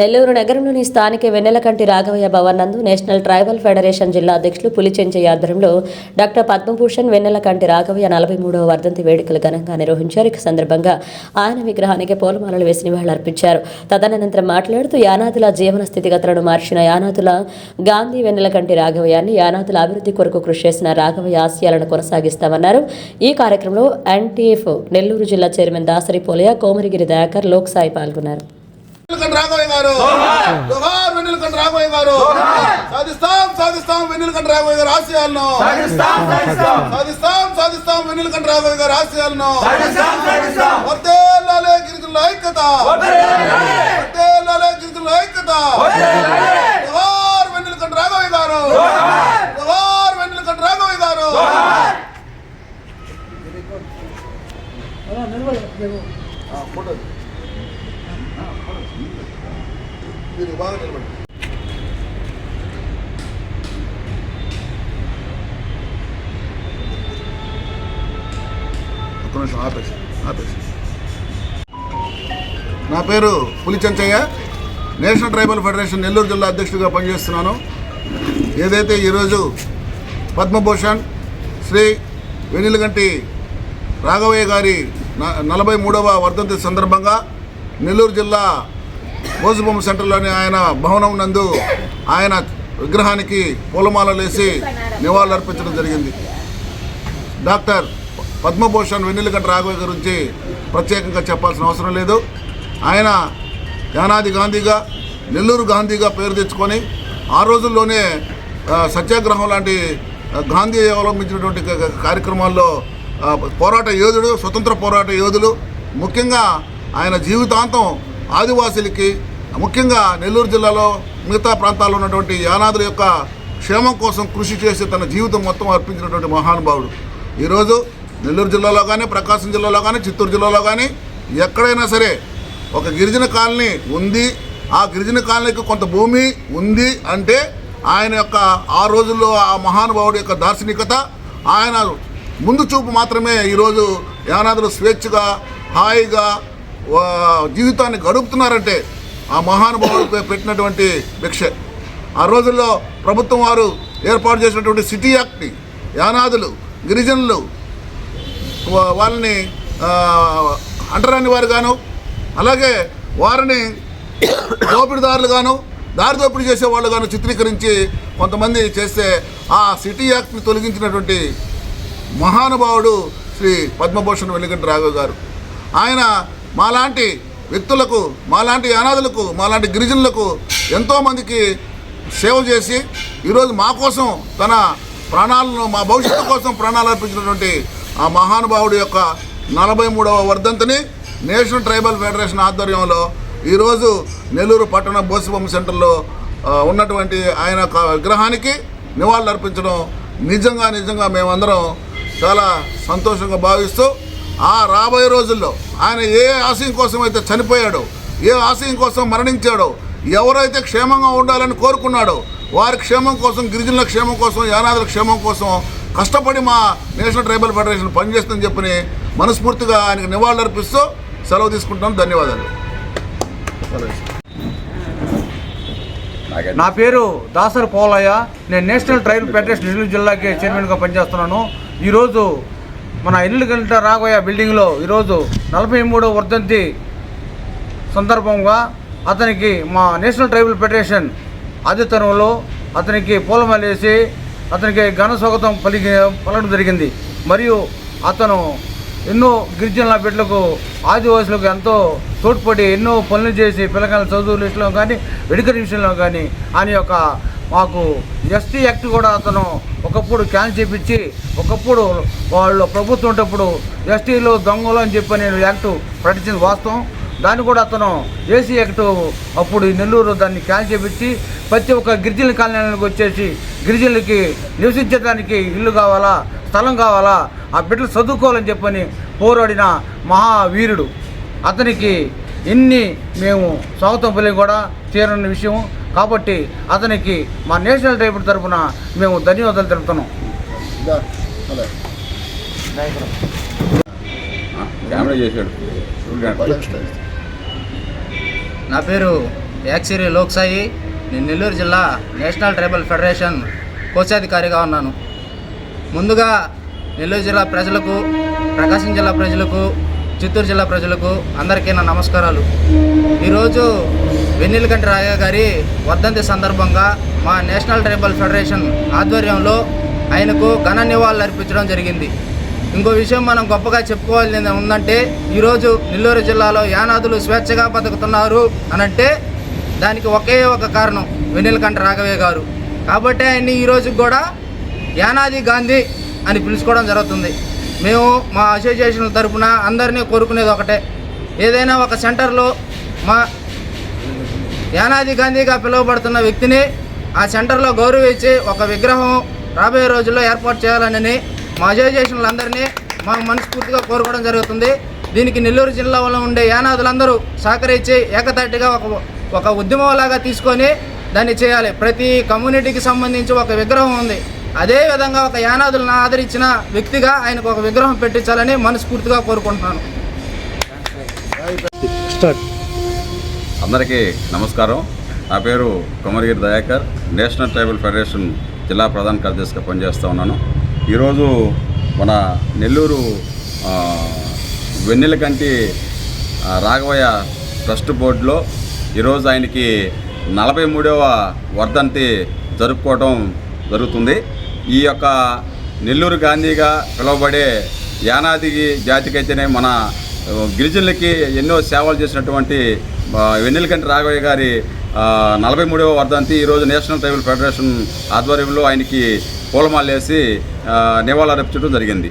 నెల్లూరు నగరంలోని స్థానిక వెన్నెలకంటి రాఘవయ్య భవన్ నందు నేషనల్ ట్రైబల్ ఫెడరేషన్ జిల్లా అధ్యక్షులు పులిచెంచయ్య ఆధ్వర్యంలో డాక్టర్ పద్మభూషణ్ వెన్నెలకంటి రాఘవయ్య నలభై మూడవ వర్ధంతి వేడుకలు ఘనంగా నిర్వహించారు. ఈ సందర్భంగా ఆయన విగ్రహానికి పూలమాలలు వేసి నివాళులర్పించారు. తదనంతరం మాట్లాడుతూ యానాదుల జీవన స్థితిగతులను మార్చిన యానాదుల గాంధీ వెన్నెలకంటి రాఘవయ్యాన్ని యానాదుల అభివృద్ధి కొరకు కృషి చేసిన రాఘవయ్య ఆశయాలను కొనసాగిస్తామన్నారు. ఈ కార్యక్రమంలో ఎన్టీఎఫ్ నెల్లూరు జిల్లా చైర్మన్ దాసరి పోలయ్య కోమరిగిరి దయాకర్ లోక్సాయి పాల్గొన్నారు. రాఘవయ్య గారు. జోహార్ వెన్నెలకంట రాఘవయ్య గారు. సాధిస్తాం సాధిస్తాం వెన్నెలకంట రాఘవయ్య గారు ఆశయాలను. సాధిస్తాం సాధిస్తాం. వెన్నెలకంట రాఘవయ్య గారు ఆశయాలను. వర్దేలాలే గిరిజనుల ఐక్యత. వర్దేలాలే గిరిజనుల ఐక్యత. జోహార్ వెన్నెలకంట రాఘవయ్య గారు. జోహార్. వెన్నెలకంట రాఘవయ్య గారు. ఫోటో. మీరు బాగా నిలబడి. ఒక్క నిమిషం ఆపేసి ఆపేసి. నా పేరు Pulichanchayya national tribal federation Nellore జిల్లా అధ్యక్షుడిగా పనిచేస్తున్నాను. ఏదైతే ఈరోజు పద్మభూషణ్ శ్రీ వెనిలగంటి రాఘవయ్య గారి నలభై మూడవ వర్ధంతి సందర్భంగా నెల్లూరు జిల్లా మోజుబొమ్మ సెంటర్లోని ఆయన భవనం నందు ఆయన విగ్రహానికి పూలమాలలు వేసి నివాళులర్పించడం జరిగింది. డాక్టర్ పద్మభూషణ్ వెన్నెలకట్ట రాఘవ గురించి ప్రత్యేకంగా చెప్పాల్సిన అవసరం లేదు. ఆయన యానాది గాంధీగా నెల్లూరు గాంధీగా పేరు తెచ్చుకొని ఆ రోజుల్లోనే సత్యాగ్రహం లాంటి గాంధీ అవలంబించినటువంటి కార్యక్రమాల్లో పోరాట యోధుడు స్వతంత్ర పోరాట యోధులు ముఖ్యంగా ఆయన జీవితాంతం ఆదివాసులకి ముఖ్యంగా నెల్లూరు జిల్లాలో మిగతా ప్రాంతాల్లో ఉన్నటువంటి యానాదుల యొక్క క్షేమం కోసం కృషి చేసి తన జీవితం మొత్తం అర్పించినటువంటి మహానుభావుడు. ఈరోజు నెల్లూరు జిల్లాలో కానీ ప్రకాశం జిల్లాలో కానీ చిత్తూరు జిల్లాలో కానీ ఎక్కడైనా సరే ఒక గిరిజన కాలనీ ఉంది. ఆ గిరిజన కాలనీకి కొంత భూమి ఉంది అంటే ఆయన యొక్క ఆ రోజుల్లో ఆ మహానుభావుడి యొక్క దార్శనికత ఆయన ముందు చూపు మాత్రమే ఈరోజు యానాదులు స్వేచ్ఛగా హాయిగా జీవితాన్ని గడుపుతున్నారంటే ఆ మహానుభావుడు పెట్టినటువంటి భిక్ష. ఆ రోజుల్లో ప్రభుత్వం వారు ఏర్పాటు చేసినటువంటి సిటీ యాక్ట్ని యానాదులు గిరిజనులు వాళ్ళని అంటరాని వారు గాను అలాగే వారిని దోపిడిదారులు గాను దారి దోపిడీ చేసేవాళ్ళు గాను చిత్రీకరించి కొంతమంది చేస్తే ఆ సిటీ యాక్ట్ని తొలగించినటువంటి మహానుభావుడు శ్రీ పద్మభూషణ్ వెలిగంటి రాఘవ్ గారు. ఆయన మాలాంటి వ్యక్తులకు మాలాంటి అనాథులకు మాలాంటి గిరిజనులకు ఎంతోమందికి సేవ చేసి ఈరోజు మా కోసం తన ప్రాణాలను మా భవిష్యత్తు కోసం ప్రాణాలు అర్పించినటువంటి ఆ మహానుభావుడి యొక్క నలభై మూడవ వర్ధంతిని నేషనల్ ట్రైబల్ ఫెడరేషన్ ఆధ్వర్యంలో ఈరోజు నెల్లూరు పట్టణ బోసిబొమ్మ సెంటర్లో ఉన్నటువంటి ఆయన యొక్క విగ్రహానికి నివాళులు అర్పించడం నిజంగా నిజంగా మేమందరం చాలా సంతోషంగా భావిస్తూ ఆ రాబోయే రోజుల్లో ఆయన ఏ ఆశయం కోసం అయితే చనిపోయాడో ఏ ఆశయం కోసం మరణించాడో ఎవరైతే క్షేమంగా ఉండాలని కోరుకున్నాడో వారి క్షేమం కోసం గిరిజనుల క్షేమం కోసం యానాదుల క్షేమం కోసం కష్టపడి మా నేషనల్ ట్రైబల్ ఫెడరేషన్ పనిచేస్తుందని చెప్పని మనస్ఫూర్తిగా ఆయనకు నివాళులర్పిస్తూ సెలవు తీసుకుంటున్నాను. ధన్యవాదాలు. నా పేరు దాసరి పోలయ్య. నేను నేషనల్ ట్రైబల్ ఫెడరేషన్ నెల్లూరు జిల్లాకి చైర్మన్గా పనిచేస్తున్నాను. ఈరోజు మన ఎల్లుగంట రాఘవయ్య బిల్డింగ్లో ఈరోజు నలభై మూడో వర్ధంతి సందర్భంగా అతనికి మా నేషనల్ ట్రైబల్ ఫెడరేషన్ ఆదితనంలో అతనికి పూలమాలేసి అతనికి ఘన స్వాగతం పలికి పలకడం జరిగింది. మరియు అతను ఎన్నో గిరిజనుల బిడ్డలకు ఆదివాసులకు ఎంతో తోడ్పడి ఎన్నో పనులు చేసి పిల్లకాయల చదువు విషయంలో కానీ వెడుకల విషయంలో కానీ ఆయన యొక్క మాకు ఎస్టీ యాక్ట్ కూడా అతను ఒకప్పుడు క్యాన్ చేపించి ఒకప్పుడు వాళ్ళు ప్రభుత్వం ఉన్నప్పుడు ఎస్టీలు దొంగలు అని చెప్పి నేను యాక్ట్ ప్రకటించింది వాస్తవం. దాన్ని కూడా అతను ఏసీ యాక్ట్ అప్పుడు నెల్లూరు దాన్ని క్యాన్ చేపించి ప్రతి ఒక్క గిరిజన కాలనీలకు వచ్చేసి గిరిజనులకి నివసించడానికి ఇల్లు కావాలా స్థలం కావాలా ఆ బిడ్డలు చదువుకోవాలని చెప్పని పోరాడిన మహావీరుడు. అతనికి ఎన్ని మేము స్వాగతం కూడా తీరని విషయం. కాబట్టి అతనికి మా నేషనల్ ట్రైబల్ తరఫున మేము ధన్యవాదాలు తెలుపుతున్నాం. నా పేరు యాక్సిరి లోక్సాయి. నేను నెల్లూరు జిల్లా నేషనల్ ట్రైబల్ ఫెడరేషన్ కోశాధికారిగా ఉన్నాను. ముందుగా నెల్లూరు జిల్లా ప్రజలకు ప్రకాశం జిల్లా ప్రజలకు చిత్తూరు జిల్లా ప్రజలకు అందరికీ నా నమస్కారాలు. ఈరోజు వెన్నెలకంటి రాయ గారి వర్ధంతి సందర్భంగా మా నేషనల్ ట్రైబల్ ఫెడరేషన్ ఆధ్వర్యంలో ఆయనకు ఘన నివాళులు అర్పించడం జరిగింది. ఇంకో విషయం మనం గొప్పగా చెప్పుకోవాలి ఉందంటే ఈరోజు నెల్లూరు జిల్లాలో యానాదులు స్వేచ్ఛగా బతుకుతున్నారు అనంటే దానికి ఒకే ఒక కారణం వెన్నెలకంట రాఘవే గారు. కాబట్టి ఆయన్ని ఈరోజు కూడా యానాది గాంధీ అని పిలుచుకోవడం జరుగుతుంది. మేము మా అసోసియేషన్ తరఫున అందరినీ కోరుకునేది ఒకటే. ఏదైనా ఒక సెంటర్లో మా యానాది గాంధీగా పిలువబడుతున్న వ్యక్తిని ఆ సెంటర్లో గౌరవించి ఒక విగ్రహం రాబోయే రోజుల్లో ఏర్పాటు చేయాలని మా అసోసియేషన్లందరినీ మా మనస్ఫూర్తిగా కోరుకోవడం జరుగుతుంది. దీనికి నెల్లూరు జిల్లాలో ఉండే యానాదులందరూ సహకరించి ఏకతాటిగా ఒక ఒక ఉద్యమంలాగా తీసుకొని దాన్ని చేయాలి. ప్రతి కమ్యూనిటీకి సంబంధించి ఒక విగ్రహం ఉంది. అదే విధంగా ఒక యానాదులను ఆదరించిన వ్యక్తిగా ఆయనకు ఒక విగ్రహం పెట్టించాలని మనస్ఫూర్తిగా కోరుకుంటున్నాను. అందరికీ నమస్కారం. నా పేరు Komaragiri Dayakar. National tribal federation జిల్లా ప్రధాన కార్యదర్శిగా పనిచేస్తూ ఉన్నాను. ఈరోజు మన నెల్లూరు వెన్నెలకంటి రాఘవయ్య ట్రస్ట్ బోర్డులో ఈరోజు ఆయనకి నలభై మూడవ వర్ధంతి జరుపుకోవడం జరుగుతుంది. ఈ యొక్క నెల్లూరు గాంధీగా పిలువబడే యానాది జాతికైతేనే మన గిరిజనులకి ఎన్నో సేవలు చేసినటువంటి వెన్నెలకంటి రాఘవయ్య గారి నలభై మూడవ వర్ధంతి. ఈరోజు నేషనల్ ట్రైబల్ ఫెడరేషన్ ఆధ్వర్యంలో ఆయనకి పూలమాలేసి నివాళులర్పించడం జరిగింది.